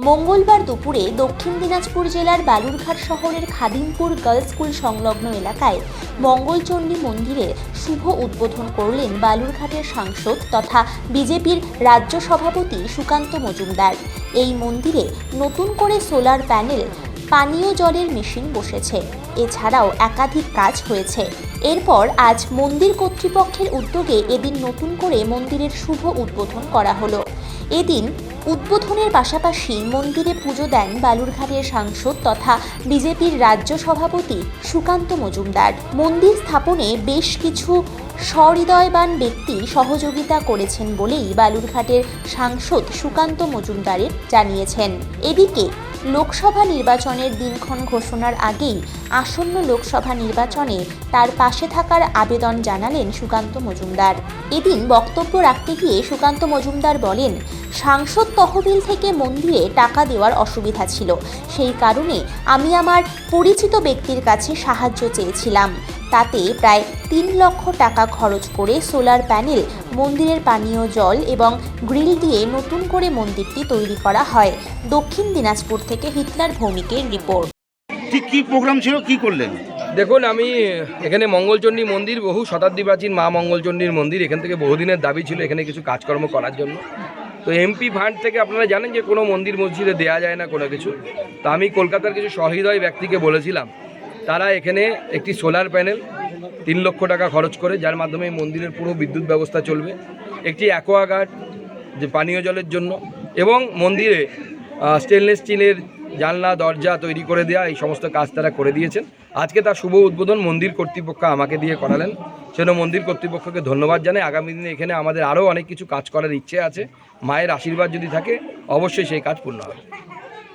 মঙ্গলবার দুপুরে দক্ষিণ দিনাজপুর জেলার বালুরঘাট শহরের খাদিমপুর গার্লস স্কুল সংলগ্ন এলাকায় মঙ্গলচণ্ডী মন্দিরের শুভ উদ্বোধন করলেন বালুরঘাটের সাংসদ তথা বিজেপির রাজ্য সভাপতি সুকান্ত মজুমদার। এই মন্দিরে নতুন করে সোলার প্যানেল, পানীয় জলের মেশিন বসেছে। এছাড়াও একাধিক কাজ হয়েছে। এরপর আজ মন্দির কর্তৃপক্ষের উদ্যোগে এদিন নতুন করে মন্দিরের শুভ উদ্বোধন করা হলো। এদিন উদ্বোধনের পাশাপাশি মন্দিরে পুজো দেন বালুরঘাটের সাংসদ তথা বিজেপির রাজ্য সভাপতি সুকান্ত মজুমদার। মন্দির স্থাপনে বেশ কিছু সহৃদয়বান ব্যক্তি সহযোগিতা করেছেন বলেই বালুরঘাটের সাংসদ সুকান্ত মজুমদারের জানিয়েছেন। এদিকে লোকসভা নির্বাচনের দিনক্ষণ ঘোষণার আগেই আসন্ন লোকসভা নির্বাচনে তার পাশে থাকার আবেদন জানালেন সুকান্ত মজুমদার। এদিন বক্তব্য রাখতে গিয়ে সুকান্ত মজুমদার বলেন, সাংসদ তহবিল থেকে মন্দিরে টাকা দেওয়ার অসুবিধা ছিল। সেই কারণে আমি আমার পরিচিত ব্যক্তির কাছে সাহায্য চেয়েছিলাম। তাতে প্রায় তিন লক্ষ টাকা খরচ করে সোলার প্যানেল মন্দিরের পানীয় জল এবং গ্রিল দিয়ে নতুন করে মন্দিরটি তৈরি করা হয়। দক্ষিণ দিনাজপুর থেকে হিটলার ভৌমিকের রিপোর্ট। ঠিক কি প্রোগ্রাম ছিল? কি করলেন? দেখুন আমি এখানে মঙ্গলচণ্ডী মন্দির বহু শতাব্দী প্রাচীন মা মঙ্গলচণ্ডীর মন্দির এখান থেকে বহুদিনের দাবি ছিল এখানে কিছু কাজকর্ম করার জন্য। তো এমপি ফান্ড থেকে আপনারা জানেন যে কোনো মন্দির মসজিদে দেয়া যায় না কোনো কিছু। তো আমি কলকাতার কিছু সহৃদয় ব্যক্তিকে বলেছিলাম তারা এখানে একটি সোলার প্যানেল, তিন লক্ষ টাকা খরচ করে, যার মাধ্যমে মন্দিরের পুরো বিদ্যুৎ ব্যবস্থা চলবে। একটি অ্যাকোয়াগার্ড যে পানীয় জলের জন্য, এবং মন্দিরে স্টেনলেস স্টিলের জানলা, দরজা তৈরি করে দেওয়া এই সমস্ত কাজ তারা করে দিয়েছেন। আজকে তার শুভ উদ্বোধন মন্দির কর্তৃপক্ষ আমাকে দিয়ে করালেন। সেজন্য মন্দির কর্তৃপক্ষকে ধন্যবাদ জানাই। আগামী দিনে এখানে আমাদের আরও অনেক কিছু কাজ করার ইচ্ছে আছে। মায়ের আশীর্বাদ যদি থাকে, অবশ্যই সেই কাজ পূর্ণ হবে।